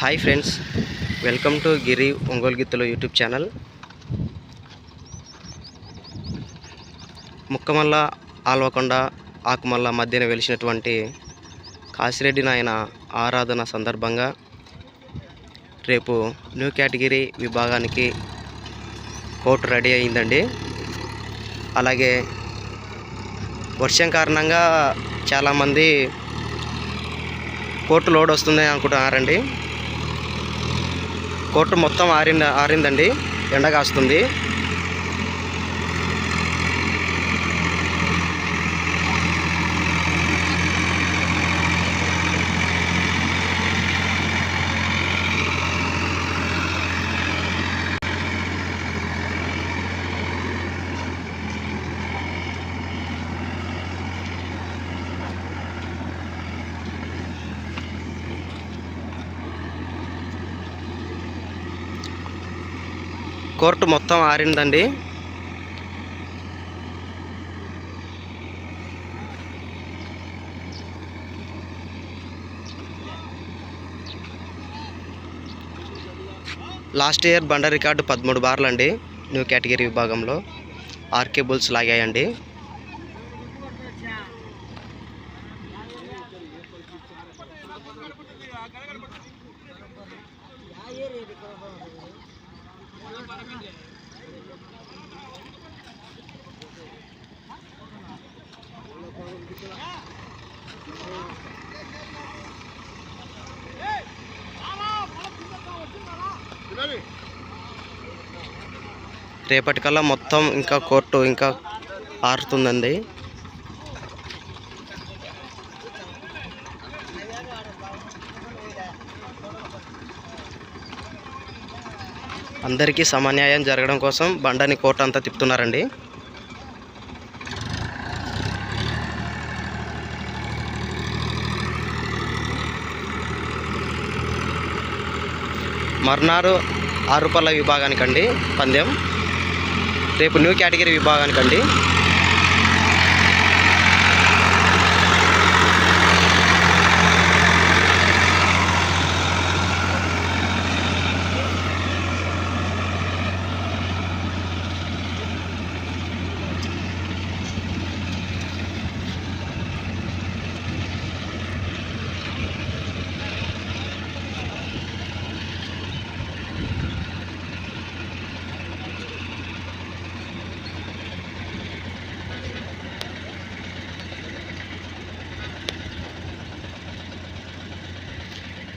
Hi friends welcome to Giri Ongole గీతలు YouTube channel Mukkamalla ఆల్వకొండ Akumalla మధ్యన వెలిసినటువంటి కాశిరెడ్డి నాయన ఆరాధన సందర్భంగా రేపు న్యూ కేటగిరీ విభాగానికి కోర్టు రెడీ అయిందండి. అలాగే వర్షం కారణంగా చాలామంది కోర్టు లోడ్ వస్తుంది అనుకుంటున్నారండి. కోర్టు మొత్తం ఆరింద ఆరిందండి. ఎండ కాస్తుంది. కోర్టు మొత్తం ఆరిందండి. లాస్ట్ ఇయర్ బండ రికార్డు పదమూడు బార్లు అండి న్యూ కేటగిరీ విభాగంలో. ఆర్కే బుల్స్ లాగాయండి. రేపటికల్లా మొత్తం ఇంకా కోర్టు ఇంకా ఆరుతుందండి. అందరికీ సమన్యాయం జరగడం కోసం బండని కోర్టు అంతా తిప్పుతున్నారండి. మర్నారు ఆరుపల్ల విభాగానికండి పందెం. రేపు న్యూ కేటగిరీ విభాగానికండి.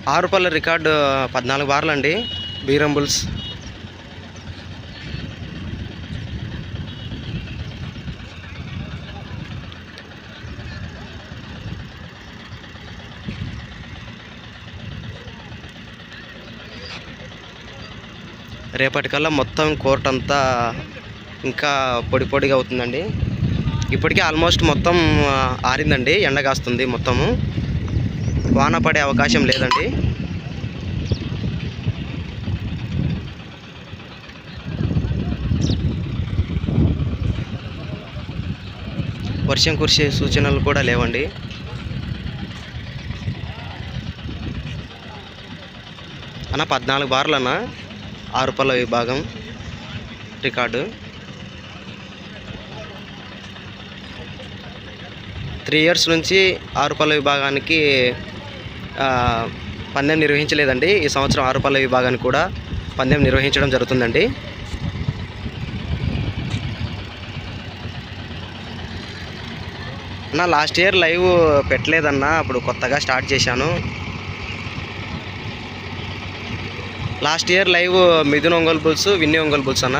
ఆరు పళ్ళ రికార్డు పద్నాలుగు బార్లు అండి. బీరం బుల్స్ రేపటికల్లా మొత్తం కోర్ట్ అంతా ఇంకా పొడి పొడిగా అవుతుందండి. ఇప్పటికే ఆల్మోస్ట్ మొత్తం ఆరిందండి ఎండ కాస్తుంది మొత్తము. వాన పడే అవకాశం లేదండి. వర్షం కురిసే సూచనలు కూడా లేవండి. అన్న పద్నాలుగు బార్లు అన్న. ఆరు పళ్ళ విభాగం రికార్డు. త్రీ ఇయర్స్ నుంచి ఆరు పళ్ళ విభాగానికి పందెం నిర్వహించలేదండి. ఈ సంవత్సరం ఆరు విభాగాన్ని కూడా పందెం నిర్వహించడం జరుగుతుందండి. అన్న లాస్ట్ ఇయర్ లైవ్ పెట్టలేదన్నా అప్పుడు కొత్తగా స్టార్ట్ చేశాను. Last year live Mithun Ongole Bulls విన్ని ఒంగోలు బుల్స్ అన్న.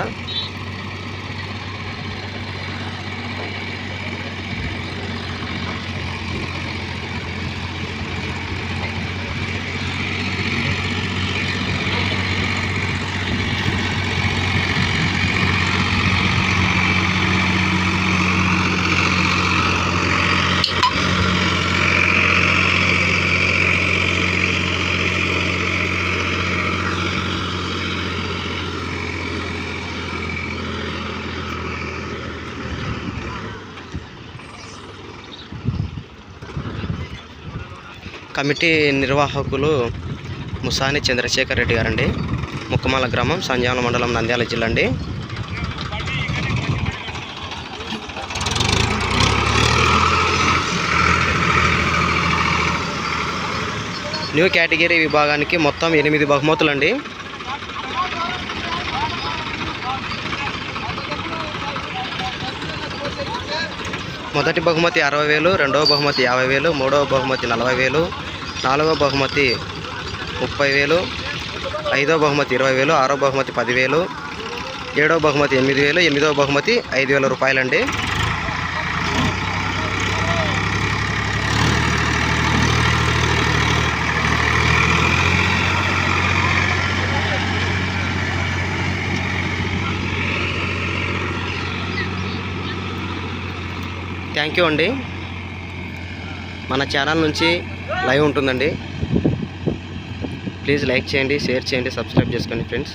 కమిటీ నిర్వాహకులు ముసాని చంద్రశేఖర్ రెడ్డి గారండి. ముక్కమాల గ్రామం సంజావన మండలం నంద్యాల జిల్లా అండి. న్యూ కేటగిరీ విభాగానికి మొత్తం ఎనిమిది బహుమతులండి. మొదటి బహుమతి అరవై వేలు రెండవ బహుమతి యాభై వేలు మూడవ బహుమతి నలభై వేలు నాలుగో బహుమతి ముప్పై వేలు ఐదో బహుమతి ఇరవై వేలు ఆరో బహుమతి పదివేలు ఏడో బహుమతి ఎనిమిది వేలు ఎనిమిదో బహుమతి ఐదు వేల రూపాయలండి. థ్యాంక్ యూ అండి. మన ఛానల్ నుంచి లైవ్ ఉంటుందండి. ప్లీజ్ లైక్ చేయండి షేర్ చేయండి సబ్స్క్రైబ్ చేసుకోండి ఫ్రెండ్స్.